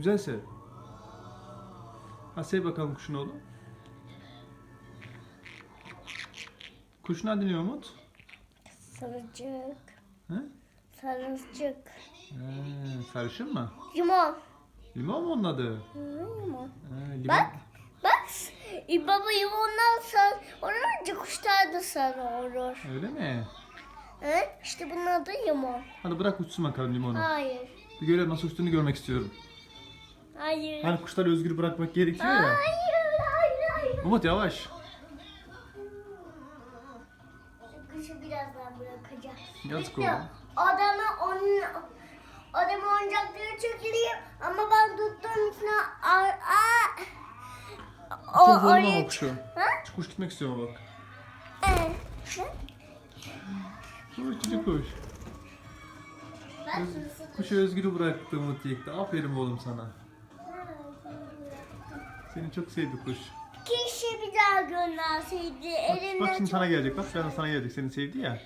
Güzel sev. Ha sev bakalım kuşun oğlum. Kuşun adı ne Umut? Sarıcık. He? Sarıcık. Ee, sarışın mı? Limon. Limon mu onun adı? Hı, limon. Limon. Bak. Bak. e, Baba limondan sar olunca kuşlar da sarı olur. Öyle mi? Evet. İşte bunun adı limon. Hadi bırak uçsun bakalım limonu. Hayır. Bir görev nasıl uçtuğunu görmek istiyorum. Hayır. Hani kuşları özgür bırakmak gerekiyor ya. Hayır. Hayır. Hayır. Umut yavaş. Kuşu birazdan bırakacağım. Bekle, oğlum. Adama onun adama oyuncakları çekileyim ama ben tuttuğum için a, a, Çok zorlama oraya- o kuşu. Ha? Kuş gitmek istiyor bak. Evet. Kuş kuş. Kuşu özgür bıraktı Umut Yekta. Aferin oğlum sana. Seni çok sevdi kuş. Keşke bir daha gönderseydi. Bak, Elinden bak şimdi çok... sana gelecek. Bak sana sana gelecek. Seni sevdi ya.